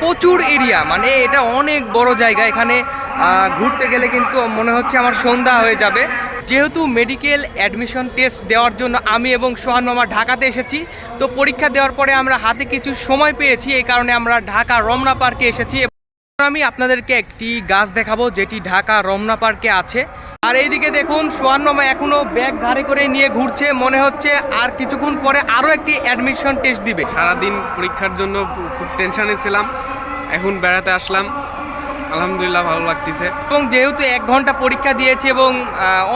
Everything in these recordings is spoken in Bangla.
প্রচুর এরিয়া মানে এটা অনেক বড় জায়গা। এখানে ঘুরতে গেলে কিন্তু মনে হচ্ছে আমার সন্ধ্যা হয়ে যাবে। যেহেতু মেডিকেল অ্যাডমিশন টেস্ট দেওয়ার জন্য আমি এবং সোহান মামা ঢাকাতে এসেছি, তো পরীক্ষা দেওয়ার পরে আমরা হাতে কিছু সময় পেয়েছি। এই কারণে আমরা ঢাকা রমনা পার্কে এসেছি আমি আপনাদেরকে একটি গাছ দেখাবো যেটি ঢাকা রমনা পার্কে আছে। আর এইদিকে দেখুন সোহান মামা এখনও ব্যাগ ঘাড়ে করে নিয়ে ঘুরছে। মনে হচ্ছে আর কিছুক্ষণ পরে আরও একটি অ্যাডমিশন টেস্ট দিবে। সারাদিন পরীক্ষার জন্য খুব টেনশনে ছিলাম। এখন বেড়াতে আসলাম। আলহামদুলিল্লাহ ভালো লাগতেছে। এবং যেহেতু এক ঘণ্টা পরীক্ষা দিয়েছি এবং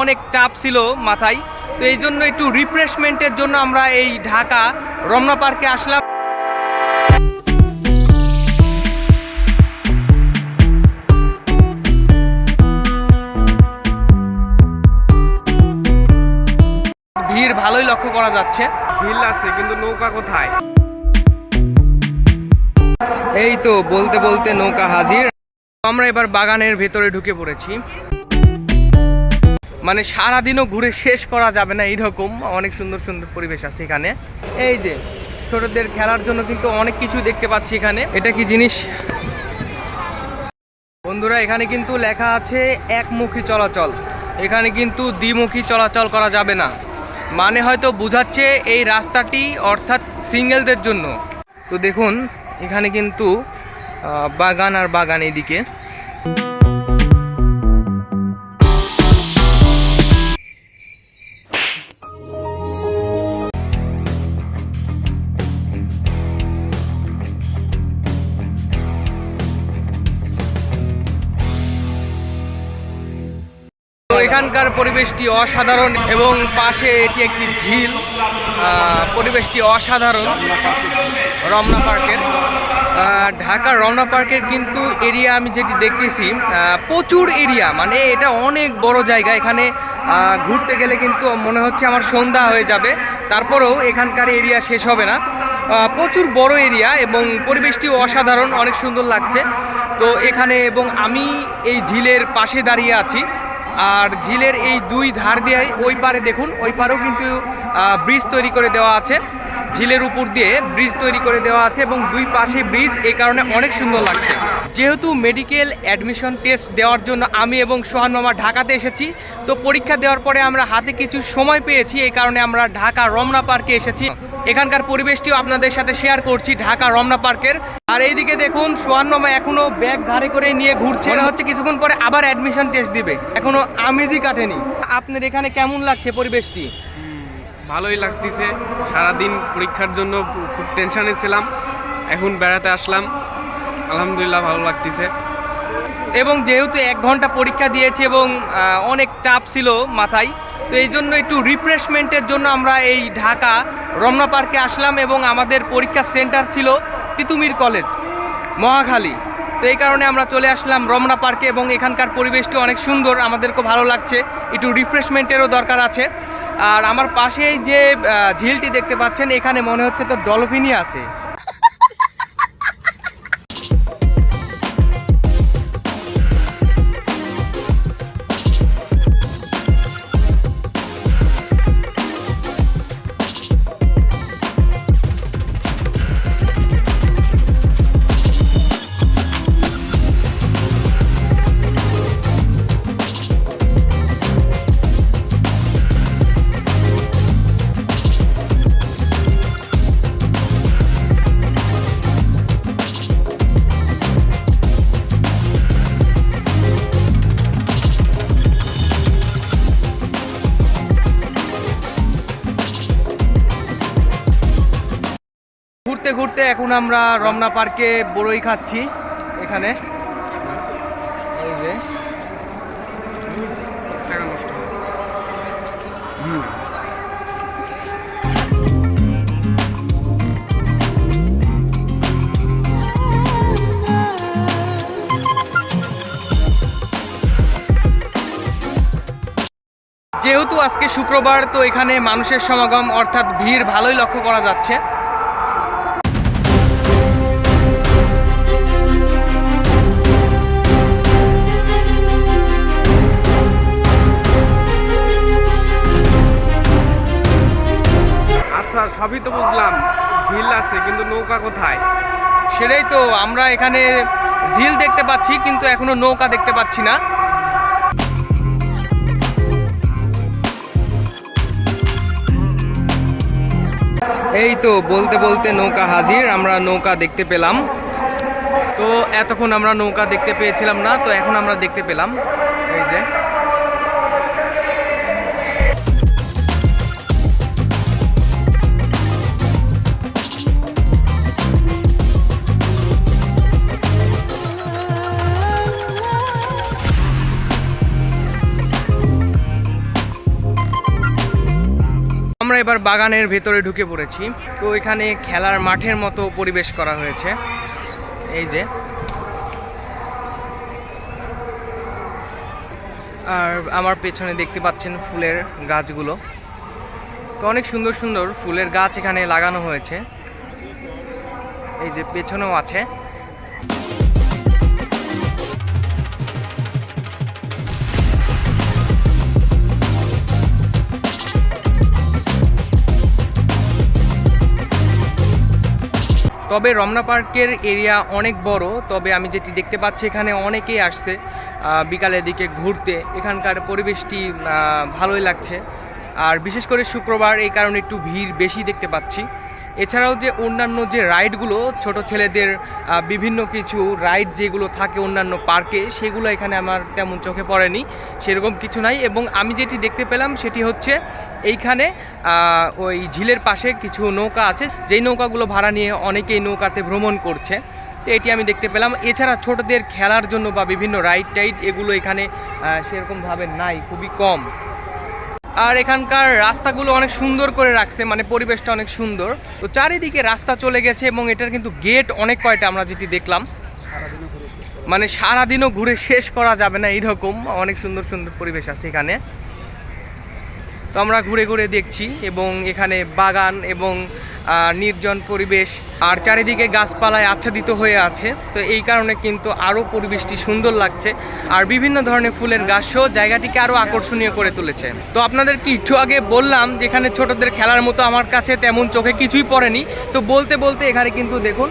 অনেক চাপ ছিল মাথায় তো এই জন্য একটু রিফ্রেশমেন্টের জন্য আমরা এই ঢাকা রমনা পার্কে আসলাম। করা যাচ্ছে। ঝিল আছে কিন্তু নৌকা কোথায়? এই তো বলতে বলতে নৌকা হাজির। আমরা এবার বাগানের ভেতরে ঢুকে পড়েছি। মানে সারাদিনও ঘুরে শেষ করা যাবে না এইরকম। অনেক সুন্দর সুন্দর পরিবেশ আছে এখানে। এই যে ছোটদের খেলার জন্য কিন্তু অনেক কিছু দেখতে পাচ্ছি এখানে। এটা কি জিনিস? বন্ধুরা এখানে কিন্তু লেখা আছে একমুখী চলাচল। এখানে কিন্তু দ্বিমুখী চলাচল করা যাবে না। মানে হয়তো বুঝাচ্ছে এই রাস্তাটি অর্থাৎ সিঙ্গেলদের জন্য। তো দেখুন, এখানে কিন্তু বাগান আর বাগান এদিকে এখানকার পরিবেশটি অসাধারণ এবং পাশে এটি একটি ঝিল পরিবেশটি অসাধারণ, রমনা পার্কের। ঢাকার রমনা পার্কের কিন্তু এরিয়া আমি যেটি দেখতেছি প্রচুর এরিয়া মানে এটা অনেক বড় জায়গা। এখানে ঘুরতে গেলে কিন্তু মনে হচ্ছে আমার সন্ধ্যা হয়ে যাবে। তারপরেও এখানকার এরিয়া শেষ হবে না। প্রচুর বড় এরিয়া এবং পরিবেশটিও অসাধারণ, অনেক সুন্দর লাগছে। তো এখানে এবং আমি এই ঝিলের পাশে দাঁড়িয়ে আছি। আর ঝিলের এই দুই ধার দিয়ে ওই পারে দেখুন, ওই পারেও কিন্তু ব্রিজ তৈরি করে দেওয়া আছে। ঝিলের উপর দিয়ে ব্রিজ তৈরি করে দেওয়া আছে এবং দুই পাশে ব্রিজ, এই কারণে অনেক সুন্দর লাগছে। যেহেতু মেডিকেল অ্যাডমিশন টেস্ট দেওয়ার জন্য আমি এবং সোহান মামা ঢাকাতে এসেছি, তো পরীক্ষা দেওয়ার পরে আমরা হাতে কিছু সময় পেয়েছি, এই কারণে আমরা ঢাকা রমনা পার্কে এসেছি। এখানকার পরিবেশটিও আপনাদের সাথে শেয়ার করছি ঢাকা রমনা পার্কের। আর এইদিকে দেখুন সোহান মামা এখনও ব্যাগ ঘাড়ে করে নিয়ে ঘুরছে। মনে হচ্ছে কিছুক্ষণ পরে আবার অ্যাডমিশন টেস্ট দিবে। এখনও আমেজই কাটেনি। আপনার এখানে কেমন লাগছে পরিবেশটি? ভালোই লাগতেছে। সারাদিন পরীক্ষার জন্য খুব টেনশনে ছিলাম। এখন বেড়াতে আসলাম। আলহামদুলিল্লাহ ভালো লাগতেছে। এবং যেহেতু এক ঘণ্টা পরীক্ষা দিয়েছি এবং অনেক চাপ ছিল মাথায় তো এই জন্য একটু রিফ্রেশমেন্টের জন্য আমরা এই ঢাকা রমনা পার্কে আসলাম এবং আমাদের পরীক্ষা সেন্টার ছিল তিতুমির কলেজ, মহাখালী। তো এই কারণে আমরা চলে আসলাম রমনা পার্কে এবং এখানকার পরিবেশটি অনেক সুন্দর আমাদেরকে ভালো লাগছে। একটু রিফ্রেশমেন্টেরও দরকার আছে। আর আমার পাশেই যে ঝিলটি দেখতে পাচ্ছেন, এখানে মনে হচ্ছে তো ডলফিনই আছে। ঘুরতে ঘুরতে এখন আমরা রমনা পার্কে বড়ই খাচ্ছি এখানে। এই যে। যেহেতু আজকে শুক্রবার, তো এখানে মানুষের সমাগম অর্থাৎ ভিড় ভালোই লক্ষ্য করা যাচ্ছে। সবই তো বুঝলাম। ঝিল আছে, কিন্তু নৌকা কোথায়? সেটাই তো, আমরা এখানে ঝিল দেখতে পাচ্ছি, কিন্তু এখনও নৌকা দেখতে পাচ্ছি না। এই তো, বলতে বলতে নৌকা হাজির, আমরা নৌকা দেখতে পেলাম। তো, এতক্ষণ আমরা নৌকা দেখতে পেয়েছিলাম না, তো এখন আমরা দেখতে পেলাম। এই যে। আমরা এবার বাগানের ভেতরে ঢুকে পড়েছি। তো এখানে খেলার মাঠের মতো পরিবেশ করা হয়েছে। এই যে। আর আমার পেছনে দেখতে পাচ্ছেন ফুলের গাছগুলো। তো অনেক সুন্দর সুন্দর ফুলের গাছ এখানে লাগানো হয়েছে। এই যে পেছনেও আছে। তবে রমনা পার্কের এরিয়া অনেক বড়, তবে আমি যেটি দেখতে পাচ্ছি এখানে অনেকেই আসছে বিকালের দিকে ঘুরতে। এখানকার পরিবেশটি ভালোই লাগছে। আর বিশেষ করে শুক্রবার এই কারণে একটু ভিড় বেশি দেখতে পাচ্ছি। এছাড়াও যে অন্যান্য যে রাইডগুলো, ছোট ছেলেদের বিভিন্ন কিছু রাইড যেগুলো থাকে অন্যান্য পার্কে, সেগুলো এখানে আমার তেমন চোখে পড়েনি, সেরকম কিছু নাই। এবং আমি যেটি দেখতে পেলাম সেটি হচ্ছে এইখানে ওই ঝিলের পাশে কিছু নৌকা আছে। যেই নৌকাগুলো ভাড়া নিয়ে অনেকেই নৌকাতে ভ্রমণ করছে। তো এটি আমি দেখতে পেলাম। এছাড়া ছোটদের খেলার জন্য বা বিভিন্ন রাইড টাইড এগুলো এখানে সেরকমভাবে নাই, খুবই কম। আর এখানকার রাস্তাগুলো অনেক সুন্দর করে রাখছে মানে পরিবেশটা অনেক সুন্দর। তো চারিদিকে রাস্তা চলে গেছে এবং এটার কিন্তু গেট অনেক কয়টা আমরা যেটি দেখলাম। মানে সারাদিনও ঘুরে শেষ করা যাবে না, এইরকম অনেক সুন্দর সুন্দর পরিবেশ আছে এখানে। তো আমরা ঘুরে ঘুরে দেখছি এবং এখানে বাগান এবং নির্জন পরিবেশ। আর চারিদিকে গাছপালায় আচ্ছাদিত হয়ে আছে। তো এই কারণে কিন্তু আরও পরিবেশটি সুন্দর লাগছে। আর বিভিন্ন ধরনের ফুলের গাছও জায়গাটিকে আরও আকর্ষণীয় করে তুলেছে। তো আপনাদেরকে একটু আগে বললাম, যেখানে ছোটদের খেলার মতো আমার কাছে তেমন চোখে কিছুই পড়েনি। তো বলতে বলতে এখানে কিন্তু দেখুন,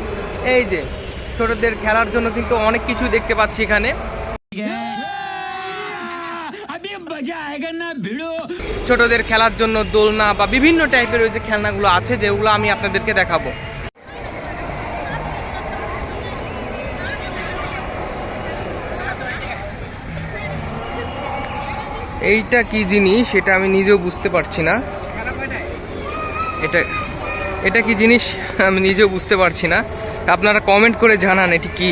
এই যে ছোটদের খেলার জন্য কিন্তু অনেক কিছু দেখতে পাচ্ছি এখানে। ছোটদের খেলার জন্য দোলনা বা বিভিন্ন টাইপের ওই যে খেলনাগুলো আছে, যেগুলো আমি আপনাদেরকে দেখাবো। এইটা কি জিনিস? সেটা আমি নিজেও বুঝতে পারছি না। এটা এটা কি জিনিস? আমি নিজেও বুঝতে পারছি না। আপনারা কমেন্ট করে জানান, এটি কি?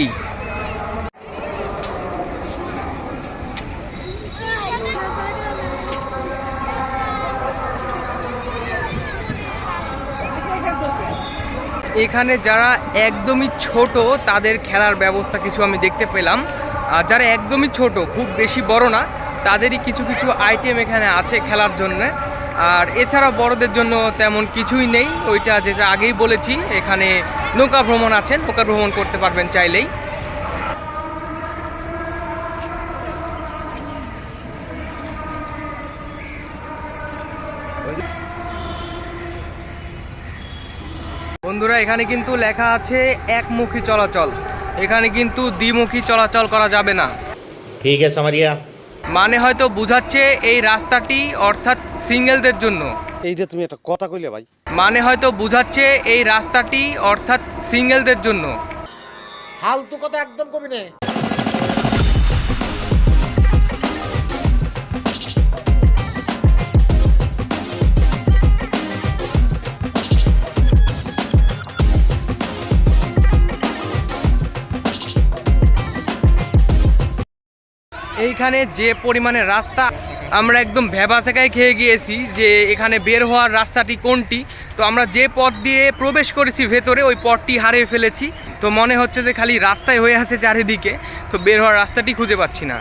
এখানে যারা একদমই ছোট, তাদের খেলার ব্যবস্থা কিছু আমি দেখতে পেলাম। আর যারা একদমই ছোট, খুব বেশি বড় না, তাদেরই কিছু কিছু আইটেম এখানে আছে খেলার জন্য। আর এছাড়া বড়দের জন্য তেমন কিছুই নেই। ওইটা যেটা আগেই বলেছি, এখানে নৌকা ভ্রমণ আছে, নৌকা ভ্রমণ করতে পারবেন চাইলেই। বন্ধুরা এখানে কিন্তু লেখা আছে একমুখী চলাচল। এখানে কিন্তু দ্বিমুখী চলাচল করা যাবে না। ঠিক আছে মারিয়া। মানে হয়তো বুঝাচ্ছে এই রাস্তাটি অর্থাৎ সিঙ্গেলদের জন্য। এইটা তুমি একটা কথা কইলে ভাই। মানে হয়তো বুঝাচ্ছে এই রাস্তাটি অর্থাৎ সিঙ্গেলদের জন্য। হাল তো কথা একদম কবি নেই। এইখানে যে পরিমাণে রাস্তা, আমরা একদম ভ্যাবাসেকায় খেয়ে গিয়েছি যে এখানে বের হওয়ার রাস্তাটি কোনটি। তো আমরা যে পথ দিয়ে প্রবেশ করেছি ভেতরে, ওই পথটি হারিয়ে ফেলেছি। তো মনে হচ্ছে যে খালি রাস্তায় হয়ে আছে চারিদিকে, তো বের হওয়ার রাস্তাটি খুঁজে পাচ্ছি না।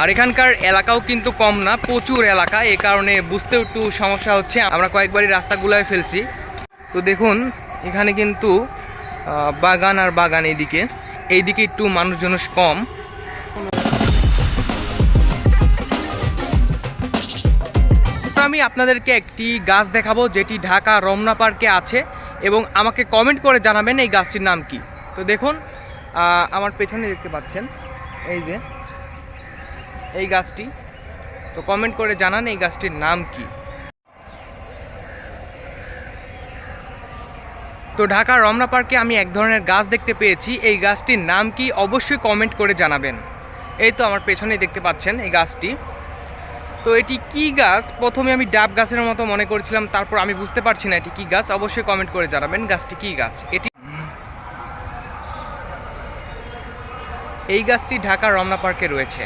আর এখানকার এলাকাও কিন্তু কম না, প্রচুর এলাকা। এ কারণে বুঝতেও একটু সমস্যা হচ্ছে। আমরা কয়েকবারই রাস্তাগুলোয় ফেলছি। তো দেখুন, এখানে কিন্তু বাগান আর বাগান এইদিকে এইদিকে একটু মানুষজন কম। আমি আপনাদেরকে একটি গাছ দেখাবো, যেটি ঢাকা রমনা পার্কে আছে, এবং আমাকে কমেন্ট করে জানাবেন এই গাছটির নাম কি। তো দেখুন আমার পেছনে দেখতে পাচ্ছেন, এই যে, এই গাছটি। তো কমেন্ট করে জানান এই গাছটির নাম কি। তো ঢাকার রমনা পার্কে আমি এক ধরনের গাছ দেখতে পেয়েছি। এই গাছটির নাম কি অবশ্যই কমেন্ট করে জানাবেন। এই তো আমার পেছনেই দেখতে পাচ্ছেন এই গাছটি। তো এটি কি গাছ? প্রথমে আমি ডাব গাছের মতো মনে করেছিলাম, তারপর আমি বুঝতে পারছি না এটি কি গাছ। অবশ্যই কমেন্ট করে জানাবেন গাছটি কি গাছ। এটি এই গাছটি ঢাকার রমনা পার্কে রয়েছে।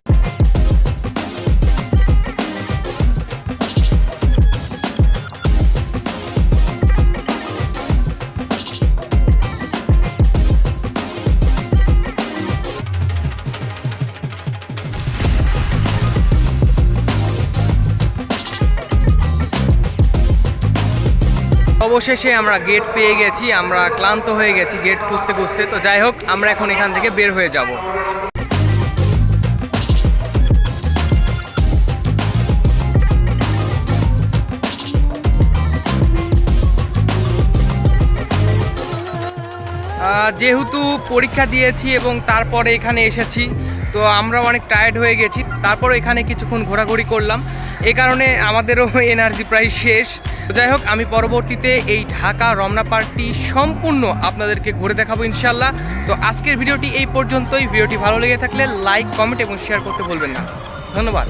অবশেষে আমরা গেট পেয়ে গেছি, আমরা ক্লান্ত হয়ে গেছি গেট খুঁজতে খুঁজতে। তো যাই হোক, আমরা এখন এখান থেকে বের হয়ে যাব। যেহেতু পরীক্ষা দিয়েছি এবং তারপরে এখানে এসেছি তো আমরা অনেক টায়ার্ড হয়ে গেছি। তারপর এখানে কিছুক্ষণ ঘোরাঘুরি করলাম। এ কারণে আমাদেরও এনার্জি প্রায় শেষ। যাই হোক, আমি পরবর্তীতে এই ঢাকা রমনা পার্কটি সম্পূর্ণ আপনাদেরকে ঘুরে দেখাবো ইনশাল্লাহ তো আজকের ভিডিওটি এই পর্যন্তই। ভিডিওটি ভালো লেগে থাকলে লাইক কমেন্ট এবং শেয়ার করতে ভুলবেন না। ধন্যবাদ।